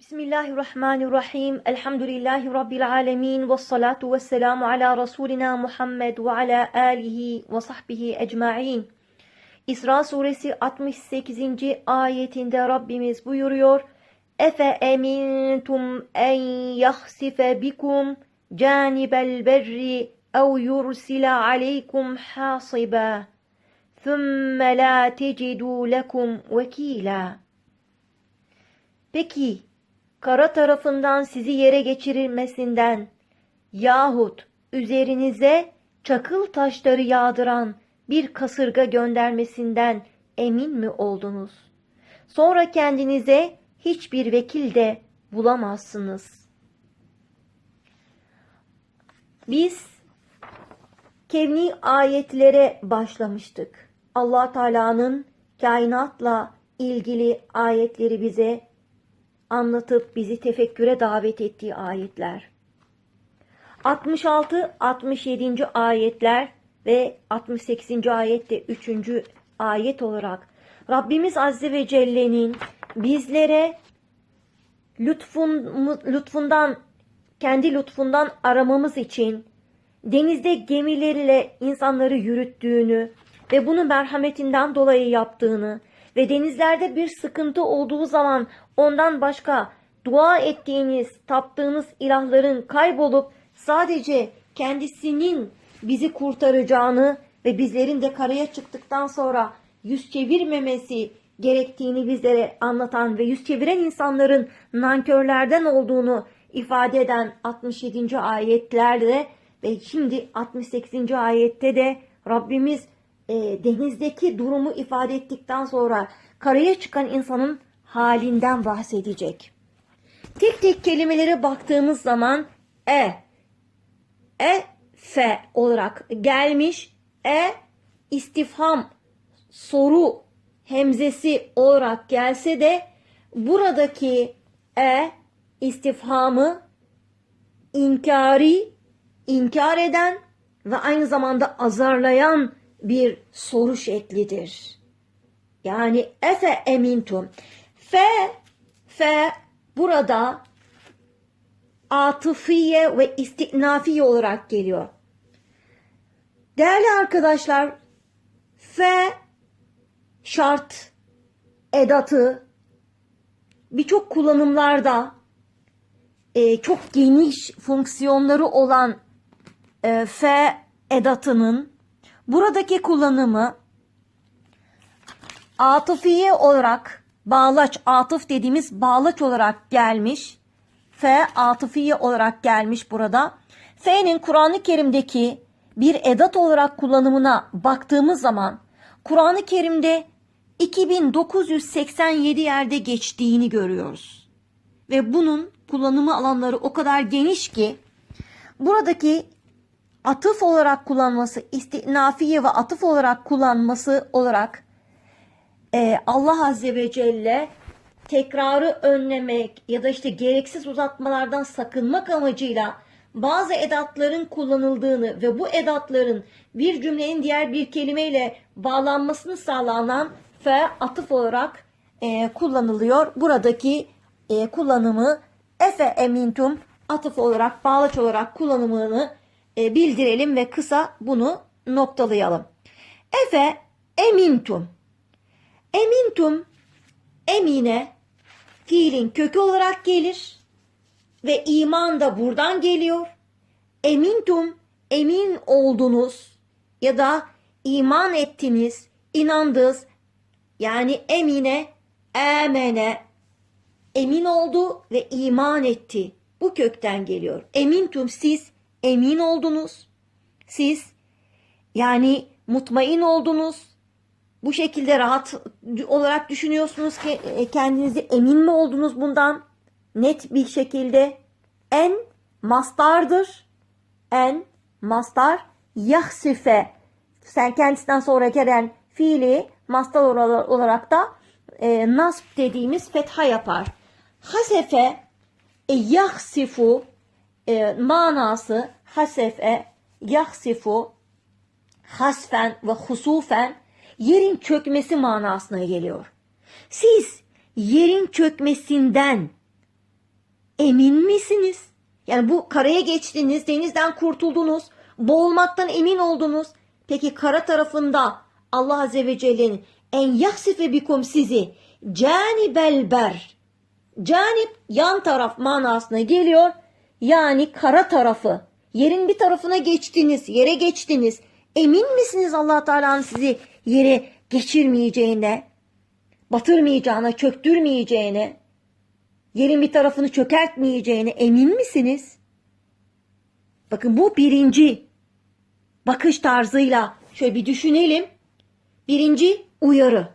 Bismillahirrahmanirrahim. Elhamdülillahi Rabbil alemin. Ve salatu ve selamu ala Resulina Muhammed ve ala alihi ve sahbihi ecma'in. İsra suresi 68. ayetinde Rabbimiz buyuruyor. Efe emintum en yahsife bikum canibel berri ev yursila aleykum hasiba. Thumma la tecidu lekum vekila. Peki kara tarafından sizi yere geçirilmesinden yahut üzerinize çakıl taşları yağdıran bir kasırga göndermesinden emin mi oldunuz? Sonra kendinize hiçbir vekil de bulamazsınız. Biz kevni ayetlere başlamıştık. Allah Teala'nın kainatla ilgili ayetleri bize anlatıp bizi tefekküre davet ettiği ayetler. 66 67. ayetler ve 68. ayette 3. ayet olarak Rabbimiz Azze ve Celle'nin bizlere lütfun, lütfundan kendi lütfundan aramamız için denizde gemileriyle insanları yürüttüğünü ve bunu merhametinden dolayı yaptığını ve denizlerde bir sıkıntı olduğu zaman ondan başka dua ettiğiniz, taptığınız ilahların kaybolup sadece kendisinin bizi kurtaracağını ve bizlerin de karaya çıktıktan sonra yüz çevirmemesi gerektiğini bizlere anlatan ve yüz çeviren insanların nankörlerden olduğunu ifade eden 67. ayetlerde ve şimdi 68. ayette de Rabbimiz e, denizdeki durumu ifade ettikten sonra karaya çıkan insanın halinden bahsedecek. Tek tek kelimelere baktığımız zaman e, e, fe olarak gelmiş. E, istifham, soru hemzesi olarak gelse de buradaki e, istifhamı inkari, inkar eden ve aynı zamanda azarlayan bir soru şeklidir. Yani efe emintum. Fe, fe burada atıfiye ve istinafiye olarak geliyor. Değerli arkadaşlar, fe şart edatı birçok kullanımlarda e, çok geniş fonksiyonları olan e, fe edatının buradaki kullanımı atıfiye olarak bağlaç, atıf dediğimiz bağlaç olarak gelmiş. F atıfiye olarak gelmiş burada. F'nin Kur'an-ı Kerim'deki bir edat olarak kullanımına baktığımız zaman Kur'an-ı Kerim'de 2987 yerde geçtiğini görüyoruz. Ve bunun kullanımı alanları o kadar geniş ki buradaki atıf olarak kullanması, istinafiye ve atıf olarak kullanması olarak e, Allah Azze ve Celle tekrarı önlemek ya da işte gereksiz uzatmalardan sakınmak amacıyla bazı edatların kullanıldığını ve bu edatların bir cümlenin diğer bir kelimeyle bağlanmasını sağlanan fe atıf olarak e, kullanılıyor. Buradaki e, kullanımı efe emintum atıf olarak bağlaç olarak kullanımını e, bildirelim ve kısa bunu noktalayalım. Efe emintum Emintum emine fiilin kökü olarak gelir ve iman da buradan geliyor. Emintum emin oldunuz ya da iman ettiniz, inandınız. Yani emine, emene emin oldu ve iman etti. Bu kökten geliyor. Emintum siz emin oldunuz. Siz yani mutmain oldunuz, bu şekilde rahat olarak düşünüyorsunuz ki e, kendinizi emin mi oldunuz bundan? Net bir şekilde en mastardır. En mastar yahsife. Sen kendisinden sonra gelen fiili mastar olarak da e, nasb dediğimiz fetha yapar. Hasefe e, yahsifu e, manası hasefe yahsifu hasfen ve husufen yerin çökmesi manasına geliyor. Siz yerin çökmesinden emin misiniz? Yani bu karaya geçtiniz, denizden kurtuldunuz, boğulmaktan emin oldunuz. Peki kara tarafında Allah Azze ve Celle'nin en yahsife bikum sizi canibel ber. Canip yan taraf manasına geliyor. Yani kara tarafı. Yerin bir tarafına geçtiniz, yere geçtiniz. Emin misiniz Allah Teala'nın sizi yere geçirmeyeceğine, batırmayacağına, çöktürmeyeceğine, yerin bir tarafını çökertmeyeceğine emin misiniz? Bakın bu birinci bakış tarzıyla şöyle bir düşünelim. Birinci uyarı.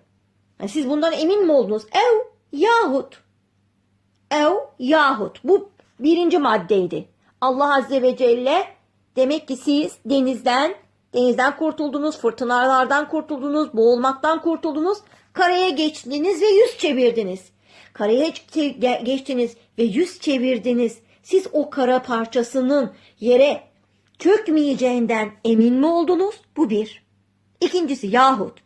Yani siz bundan emin mi oldunuz? Ev yahut. Ev yahut. Bu birinci maddeydi. Allah Azze ve Celle demek ki siz denizden denizden kurtuldunuz, fırtınalardan kurtuldunuz, boğulmaktan kurtuldunuz, karaya geçtiniz ve yüz çevirdiniz. Karaya geçtiniz ve yüz çevirdiniz. Siz o kara parçasının yere çökmeyeceğinden emin mi oldunuz? Bu bir. İkincisi yahut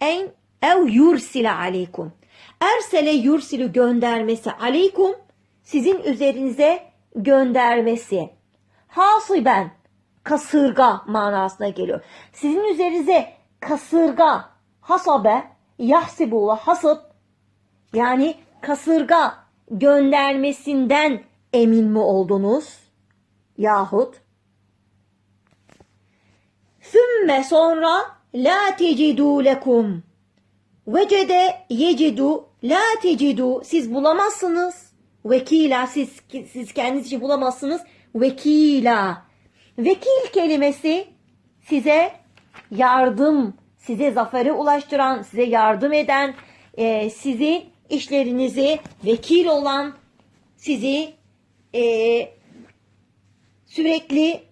en ev yursile aleykum. Ersele yursilu göndermesi aleykum sizin üzerinize göndermesi. Hasiben kasırga manasına geliyor. Sizin üzerinize kasırga hasabe yahsibu ve hasıb yani kasırga göndermesinden emin mi oldunuz? Yahut Sümme sonra la tecidu lekum. Vecede yecidu la tecidu. Siz bulamazsınız. Vekila siz, siz kendiniz için bulamazsınız. Vekila. Vekil kelimesi size yardım, size zafere ulaştıran, size yardım eden, e, sizi işlerinizi vekil olan, sizi e, sürekli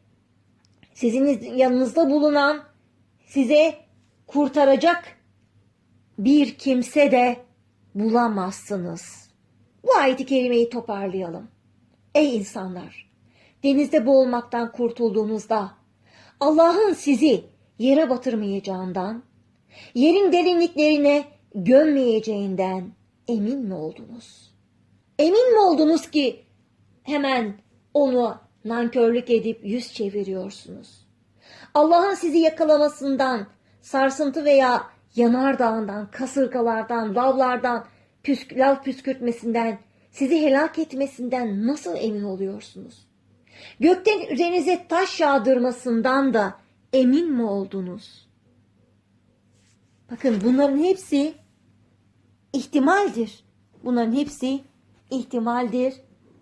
sizin yanınızda bulunan, size kurtaracak bir kimse de bulamazsınız. Bu ayeti kerimeyi toparlayalım. Ey insanlar! Denizde boğulmaktan kurtulduğunuzda Allah'ın sizi yere batırmayacağından, yerin derinliklerine gömmeyeceğinden emin mi oldunuz? Emin mi oldunuz ki hemen onu nankörlük edip yüz çeviriyorsunuz? Allah'ın sizi yakalamasından, sarsıntı veya yanardağından, kasırgalardan, lavlardan, püsk lav püskürtmesinden, sizi helak etmesinden nasıl emin oluyorsunuz? Gökten üzerinize taş yağdırmasından da emin mi oldunuz? Bakın bunların hepsi ihtimaldir. Bunların hepsi ihtimaldir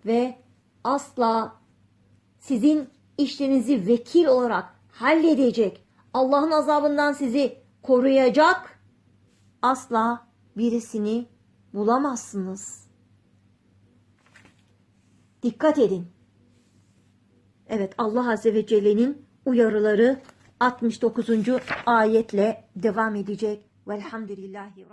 ve asla sizin işlerinizi vekil olarak halledecek, Allah'ın azabından sizi koruyacak asla birisini bulamazsınız. Dikkat edin. Evet Allah Azze ve Celle'nin uyarıları 69. ayetle devam edecek. Velhamdülillahi Rabbil